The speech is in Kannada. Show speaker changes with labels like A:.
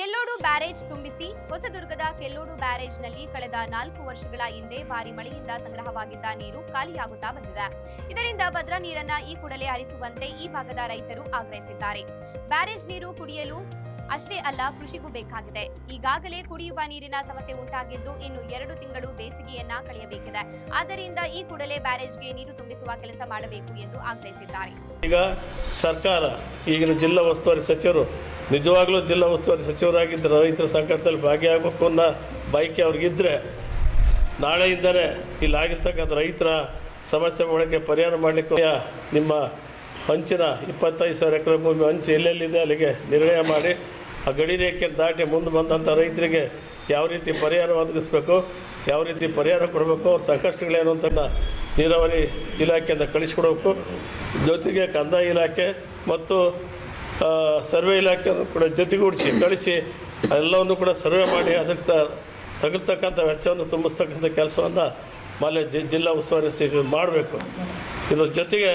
A: ಕೆಲ್ಲೋಡು ಬ್ಯಾರೇಜ್ ತುಂಬಿಸಿ ಹೊಸದುರ್ಗದ ಕೆಲ್ಲೋಡು ಬ್ಯಾರೇಜ್ನಲ್ಲಿ ಕಳೆದ ನಾಲ್ಕು ವರ್ಷಗಳ ಹಿಂದೆ ಭಾರಿ ಮಳೆಯಿಂದ ಸಂಗ್ರಹವಾಗಿದ್ದ ನೀರು ಖಾಲಿಯಾಗುತ್ತಾ ಬಂದಿದೆ. ಇದರಿಂದ ಭದ್ರಾ ನೀರನ್ನ ಈ ಕೂಡಲೇ ಹರಿಸುವಂತೆ ಈ ಭಾಗದ ರೈತರು ಆಗ್ರಹಿಸಿದ್ದಾರೆ. ಬ್ಯಾರೇಜ್ ನೀರು ಕುಡಿಯಲು ಅಷ್ಟೇ ಅಲ್ಲ ಕೃಷಿಗೂ ಬೇಕಾಗಿದೆ. ಈಗಾಗಲೇ ಕುಡಿಯುವ ನೀರಿನ ಸಮಸ್ಯೆ ಉಂಟಾಗಿದ್ದು ಇನ್ನು ಎರಡು ತಿಂಗಳು ಬೇಸಿಗೆಯನ್ನ ಕಳೆಯಬೇಕಿದೆ. ಆದ್ದರಿಂದ ಈ ಕೂಡಲೇ ಬ್ಯಾರೇಜ್ಗೆ ನೀರು ತುಂಬಿಸುವ ಕೆಲಸ ಮಾಡಬೇಕು ಎಂದು ಆಗ್ರಹಿಸಿದ್ದಾರೆ.
B: ಈಗ ಸರ್ಕಾರ, ಈಗಿನ ಜಿಲ್ಲಾ ಉಸ್ತುವಾರಿ ಸಚಿವರು, ನಿಜವಾಗ್ಲೂ ಜಿಲ್ಲಾ ಉಸ್ತುವಾರಿ ಸಚಿವರಾಗಿದ್ದರೆ ರೈತರ ಸಂಕಟದಲ್ಲಿ ಭಾಗಿಯಾಗಬೇಕು ಅನ್ನೋ ಬಯಕೆ ಇದ್ದರೆ ನಾಳೆಯಿಂದಲೇ ಇಲ್ಲಾಗಿರ್ತಕ್ಕಂಥ ರೈತರ ಸಮಸ್ಯೆ ಒಳಗೆ ಪರಿಹಾರ ಮಾಡಲಿಕ್ಕೆ ನಿಮ್ಮ ಹಂಚಿನ ಇಪ್ಪತ್ತೈದು ಸಾವಿರ ಎಕರೆ ಭೂಮಿ ಹಂಚು ಎಲ್ಲೆಲ್ಲಿದೆ ಅಲ್ಲಿಗೆ ನಿರ್ಣಯ ಮಾಡಿ ಆ ಗಡಿ ರೇಖೆಯನ್ನು ದಾಟಿ ಮುಂದೆ ಬಂದಂಥ ರೈತರಿಗೆ ಯಾವ ರೀತಿ ಪರಿಹಾರ ಒದಗಿಸ್ಬೇಕು, ಯಾವ ರೀತಿ ಪರಿಹಾರ ಕೊಡಬೇಕು, ಅವ್ರ ಸಂಕಷ್ಟಗಳೇನು ಅಂತ ನೀರಾವರಿ ಇಲಾಖೆಯಿಂದ ಕಳಿಸ್ಕೊಡ್ಬೇಕು. ಜೊತೆಗೆ ಕಂದಾಯ ಇಲಾಖೆ ಮತ್ತು ಸರ್ವೆ ಇಲಾಖೆಯನ್ನು ಕೂಡ ಜೊತೆಗೂಡಿಸಿ, ಕಳಿಸಿ ಅದೆಲ್ಲವನ್ನು ಕೂಡ ಸರ್ವೆ ಮಾಡಿ ಅದಕ್ಕೆ ತಗಲ್ತಕ್ಕಂಥ ವೆಚ್ಚವನ್ನು ತುಂಬಿಸ್ತಕ್ಕಂಥ ಕೆಲಸವನ್ನು ಮಾಲೆ ಜಿಲ್ಲಾ ಉಸ್ತುವಾರಿ ಮಾಡಬೇಕು. ಇದರ ಜೊತೆಗೆ